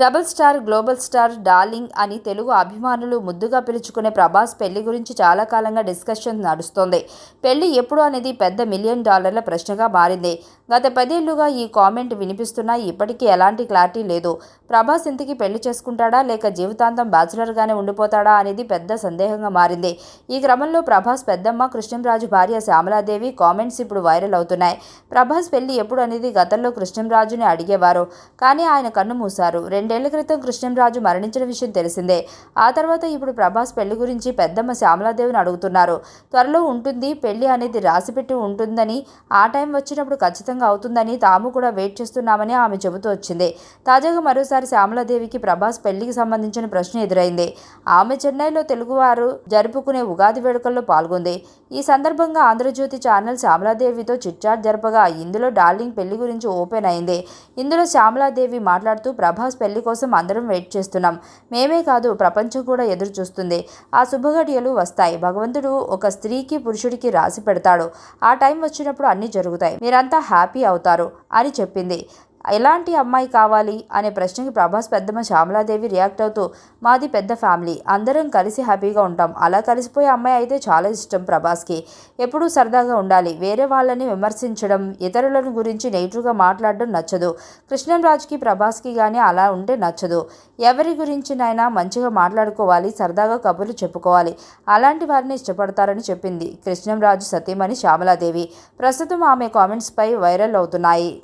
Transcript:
Double star global star darling అని తెలుగు అభిమానులు ముద్దుగా పిలుచుకునే ప్రభాస్ పెళ్ళి గురించి చాలా కాలంగా డిస్కషన్ నడుస్తోంది. పెళ్ళి ఎప్పుడు అనేది పెద్ద మిలియన్ డాలర్ల ప్రశ్నగా మారింది. గత పదేళ్ళుగా ఈ కామెంట్ వినిపిస్తున్నా ఇప్పటికీ ఎలాంటి క్లారిటీ లేదు. ప్రభాస్ ఇంతకీ పెళ్ళి చేసుకుంటాడా లేక జీవితాంతం బ్యాచులర్గానే ఉండిపోతాడా అనేది పెద్ద సందేహంగా మారింది. ఈ క్రమంలో ప్రభాస్ పెద్దమ్మ కృష్ణంరాజు భార్య శ్యామలాదేవి కామెంట్స్ ఇప్పుడు వైరల్ అవుతున్నాయి. ప్రభాస్ పెళ్ళి ఎప్పుడు అనేది గతంలో కృష్ణంరాజుని అడిగేవారు. కానీ ఆయన కన్ను మూశారు. రెండేళ్ళ క్రితం కృష్ణంరాజు మరణించిన విషయం తెలిసిందే. ఆ తర్వాత ఇప్పుడు ప్రభాస్ పెళ్ళి గురించి పెద్దమ్మ శ్యామలాదేవిని అడుగుతున్నారు. త్వరలో ఉంటుంది పెళ్ళి అనేది రాసిపెట్టి ఉంటుందని ఆ టైం వచ్చినప్పుడు ఖచ్చితంగా అవుతుందని తాము కూడా వెయిట్ చేస్తున్నామని ఆమె చెబుతూ వచ్చింది. తాజాగా మరోసారి శ్యామలాదేవికి ప్రభాస్ పెళ్ళికి సంబంధించిన ప్రశ్న ఎదురైంది. ఆమె చెన్నైలో తెలుగువారు జరుపుకునే ఉగాది వేడుకల్లో పాల్గొంది. ఈ సందర్భంగా ఆంధ్రజ్యోతి ఛానల్ శ్యామలాదేవితో చిట్చాట్ జరపగా ఇందులో డార్లింగ్ పెళ్ళి గురించి ఓపెన్ అయింది. ఇందులో శ్యామలాదేవి మాట్లాడుతూ ప్రభాస్ పెళ్ళి కోసం అందరం వెయిట్ చేస్తున్నాం. మేమే కాదు ప్రపంచం కూడా ఎదురు చూస్తుంది ఆ శుభఘడియలు వస్తాయి. భగవంతుడు ఒక స్త్రీకి పురుషుడికి రాసి పెడతాడు. ఆ టైం వచ్చినప్పుడు అన్నీ జరుగుతాయి. మీరంతా హ్యాపీ అవుతారు అని చెప్పింది. ఎలాంటి అమ్మాయి కావాలి అనే ప్రశ్నకి ప్రభాస్ పెద్దమ్మ శ్యామలాదేవి రియాక్ట్ అవుతూ మాది పెద్ద ఫ్యామిలీ అందరం కలిసి హ్యాపీగా ఉంటాం. అలా కలిసిపోయే అమ్మాయి అయితే చాలా ఇష్టం ప్రభాస్కి. ఎప్పుడూ సరదాగా ఉండాలి. వేరే వాళ్ళని విమర్శించడం ఇతరులను గురించి నెగిటివ్గా మాట్లాడడం నచ్చదు. కృష్ణంరాజుకి ప్రభాస్కి కానీ అలా ఉంటే నచ్చదు. ఎవరి గురించినైనా మంచిగా మాట్లాడుకోవాలి సరదాగా కబుర్లు చెప్పుకోవాలి. అలాంటి వారిని ఇష్టపడతారని చెప్పింది కృష్ణంరాజు సతీమణి శ్యామలాదేవి. ప్రస్తుతం ఆమె కామెంట్స్పై వైరల్ అవుతున్నాయి.